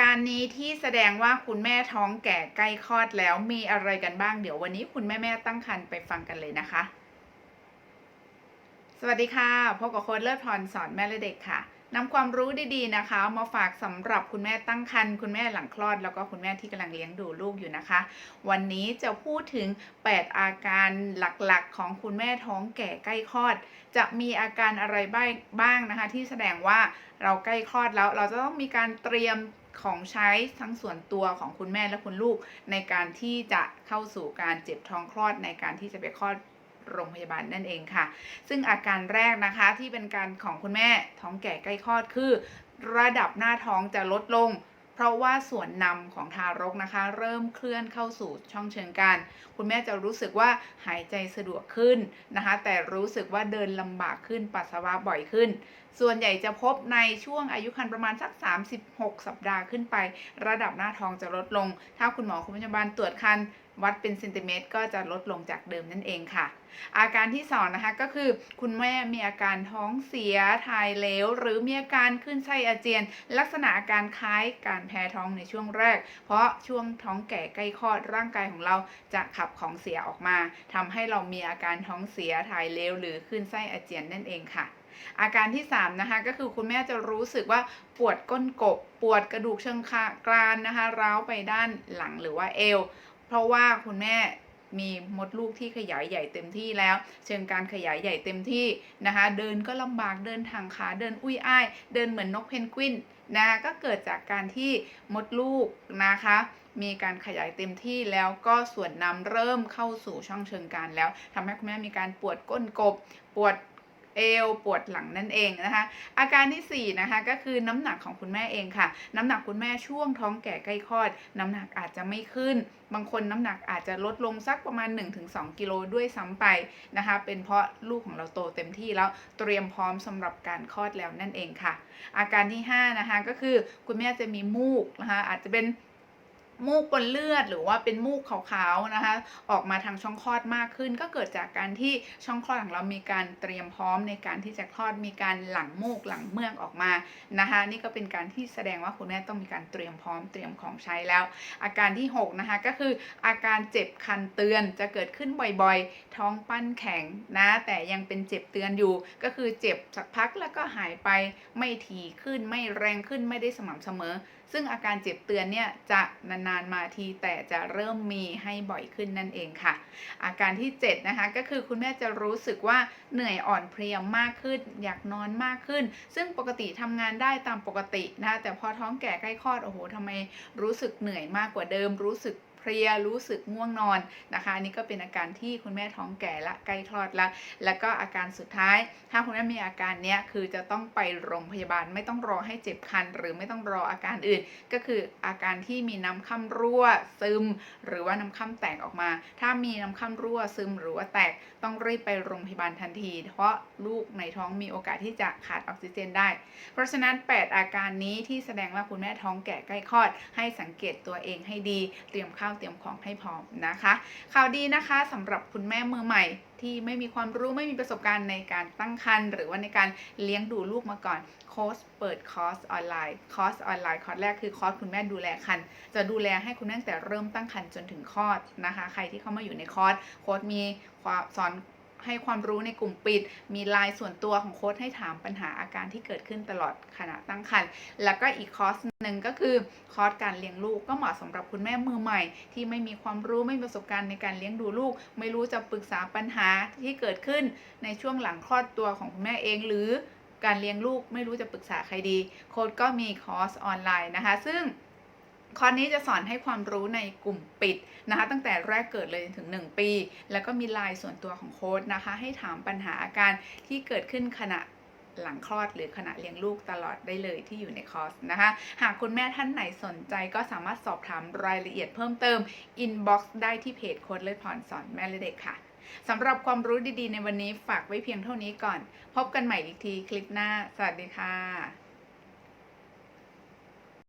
การนี้ที่แสดงว่าคุณแม่ท้องแก่ใกล้คลอดแล้วมีอะไรกันบ้างเดี๋ยววันนี้คุณแม่แม่ตั้งครรภ์ไปฟังกันเลยนะคะ สวัสดีค่ะพบกับโค้ดเลิศพรสอนแม่และเด็กค่ะ นำความรู้ดีๆนะคะ มาฝากสำหรับคุณแม่ตั้งครรภ์คุณแม่หลังคลอด แล้วก็คุณแม่ที่กำลังเลี้ยงดูลูกอยู่นะคะ วันนี้จะพูดถึง 8 อาการหลักๆ ของคุณแม่ท้องแก่ใกล้คลอด จะมีอาการอะไรบ้างนะคะ ที่แสดงว่าเราใกล้คลอดแล้ว เราจะต้องมีการเตรียมของใช้ทั้งส่วนตัวของคุณแม่และคุณลูก ในการที่จะเข้าสู่การเจ็บท้องคลอดในการที่จะไปคลอด โรงพยาบาลนั่นเองค่ะ ซึ่งอาการแรกนะคะที่เป็นการของคุณแม่ท้องแก่ใกล้คลอดคือ ระดับหน้าท้องจะลดลง เพราะว่าส่วนนำของทารกนะคะ เริ่มเคลื่อนเข้าสู่ช่องเชิงกรานคุณแม่จะรู้สึกว่าหายใจสะดวกขึ้นนะคะ แต่รู้สึกว่าเดินลำบากขึ้นปัสสาวะบ่อยขึ้น ส่วนใหญ่จะพบในช่วงอายุครรภ์ประมาณสัก 36 สัปดาห์ขึ้นไป ระดับหน้าท้องจะลดลง ถ้าคุณหมอคุณพยาบาลตรวจคันวัดเป็นเซนติเมตรก็จะลดลงจากเดิมนั่นเองค่ะ อาการที่สองนะคะก็คือ คุณแม่มีอาการท้องเสียถ่ายเหลว หรือมีอาการขึ้นไส้อาเจียน ลักษณะอาการคล้ายการแพ้ท้องในช่วงแรก เพราะช่วงท้องแก่ใกล้คลอดร่างกายของเราจะขับของเสียออกมาทำให้เรามีอาการท้องเสียถ่ายเหลว หรือขึ้นไส้อาเจียนนั่นเองค่ะ อาการที่3นะคะก็คือคุณแม่จะรู้สึกว่าปวดก้นกบ ปวดกระดูกเชิงกรานนะคะร้าวไปด้านหลังหรือว่าเอว เพราะว่าคุณแม่มีมดลูกที่ขยายใหญ่เต็มที่แล้ว เชิงการขยายใหญ่เต็มที่นะคะ เดินก็ลำบากเดินทางขาเดินอุ้ยอ้าย เดินเหมือนนกเพนกวินนะคะก็เกิดจากการที่มดลูกนะคะ มีการขยายเต็มที่แล้วก็ส่วนนำเริ่มเข้าสู่ช่องเชิงกรานแล้วทำให้คุณแม่มีการปวดก้นกบ ปวด เอวปวดหลังนั่นเองนะคะ อาการที่4นะคะก็คือน้ำหนักของคุณแม่เองค่ะ น้ำหนักคุณแม่ช่วงท้องแก่ใกล้คลอด น้ำหนักอาจจะไม่ขึ้น บางคนน้ำหนักอาจจะลดลงสักประมาณ 1-2 กิโลด้วยซ้ำไปนะคะ เป็นเพราะลูกของเราโตเต็มที่แล้วเตรียมพร้อมสำหรับการคลอดแล้วนั่นเองค่ะ อาการที่5นะคะก็คือคุณแม่จะมีมูกนะคะอาจจะเป็น มูกปนเลือดหรือว่าเป็นมูกขาวๆนะคะ ออกมาทางช่องคลอดมากขึ้น ก็เกิดจากการที่ช่องคลอดของเรามีการเตรียมพร้อมในการที่จะคลอดมีการหลั่งมูกหลั่งเมือกออกมานะคะ นี่ก็เป็นการที่แสดงว่าคุณแม่ต้องมีการเตรียมพร้อมเตรียมของใช้แล้ว อาการที่6นะคะก็คืออาการเจ็บคันเตือนจะเกิดขึ้นบ่อยๆ ท้องปั้นแข็งนะ แต่ยังเป็นเจ็บเตือนอยู่ ก็คือเจ็บสักพักแล้วก็หายไปไม่ถี่ขึ้นไม่แรงขึ้นไม่ได้สม่ำเสมอ ซึ่งอาการเจ็บเตือนเนี่ยจะนานๆมาทีแต่จะเริ่มมีให้บ่อยขึ้นนั่นเองค่ะ อาการที่ 7 นะคะ ก็คือคุณแม่จะรู้สึกว่าเหนื่อยอ่อนเพลียมากขึ้น อยากนอนมากขึ้น ซึ่งปกติทำงานได้ตามปกตินะคะแต่พอท้องแก่ใกล้คลอดโอ้โหทำไมรู้สึกเหนื่อยมากกว่าเดิมรู้สึก เพลียรู้สึกง่วงนอนนะคะอันนี้ก็เป็นอาการที่คุณแม่ท้องแก่ละใกล้คลอดละแล้วก็อาการสุดท้าย ถ้าคุณแม่มีอาการเนี้ยคือจะต้องไปโรงพยาบาลไม่ต้องรอให้เจ็บคัน หรือไม่ต้องรออาการอื่น ก็คืออาการที่มีน้ำค่ำรั่วซึม หรือว่าน้ำค่ำแตกออกมา ถ้ามีน้ำค่ำรั่วซึมหรือว่าแตกต้องรีบไปโรงพยาบาลทันที เพราะลูกในท้องมีโอกาสที่จะขาดออกซิเจนได้ เพราะฉะนั้น 8 อาการนี้ที่แสดงว่าคุณแม่ท้องแก่ใกล้คลอด ให้สังเกตตัวเองให้ดี เตรียมข้าวเตรียมของให้พร้อมนะคะ ข่าวดีนะคะสำหรับคุณแม่มือใหม่ ที่ไม่มีความรู้ไม่มีประสบการณ์ในการตั้งครรภ์หรือว่าในการเลี้ยงดูลูกมาก่อนโค้ชเปิดคอร์สออนไลน์คอร์สออนไลน์คอร์สแรกคือคอร์สคุณแม่ดูแลครรภ์จะดูแลให้คุณแม่ตั้งแต่เริ่มตั้งครรภ์จนถึงคลอดนะคะ ใครที่เข้ามาอยู่ในคอร์สโค้ชมีความสอนให้ความรู้ในกลุ่มปิด มีไลน์ส่วนตัวของโค้ชให้ถามปัญหาอาการที่เกิดขึ้นตลอดขณะตั้งครรภ์ แล้วก็อีกคอร์ส นึ่งก็คือคอร์สการเลี้ยงลูกก็เหมาะสำหรับคุณแม่มือใหม่ ที่ไม่มีความรู้ไม่มีประสบการณ์ในการเลี้ยงดูลูก ไม่รู้จะปรึกษาปัญหาที่เกิดขึ้นในช่วงหลังคลอดตัวของคุณแม่เองหรือการเลี้ยงลูกไม่รู้จะปรึกษาใครดี โค้ชก็มีคอร์สออนไลน์นะคะ ซึ่งคอร์สนี้จะสอนให้ความรู้ในกลุ่มปิดนะคะ ตั้งแต่แรกเกิดเลยถึง 1 ปี แล้วก็มีไลน์ส่วนตัวของโค้ดนะคะ ให้ถามปัญหาอาการที่เกิดขึ้นขณะ หลังคลอดหรือขณะเลี้ยงลูกตลอดได้เลยที่อยู่ในคอร์สนะคะ หากคุณแม่ท่านไหนสนใจก็สามารถสอบถามรายละเอียดเพิ่มเติมอินบ็อกซ์ได้ที่เพจโค้ดเลิศพรสอนแม่และเด็กค่ะสำหรับความรู้ดีๆ ในวันนี้ฝากไว้เพียงเท่านี้ก่อน พบกันใหม่อีกทีคลิปหน้า สวัสดีค่ะ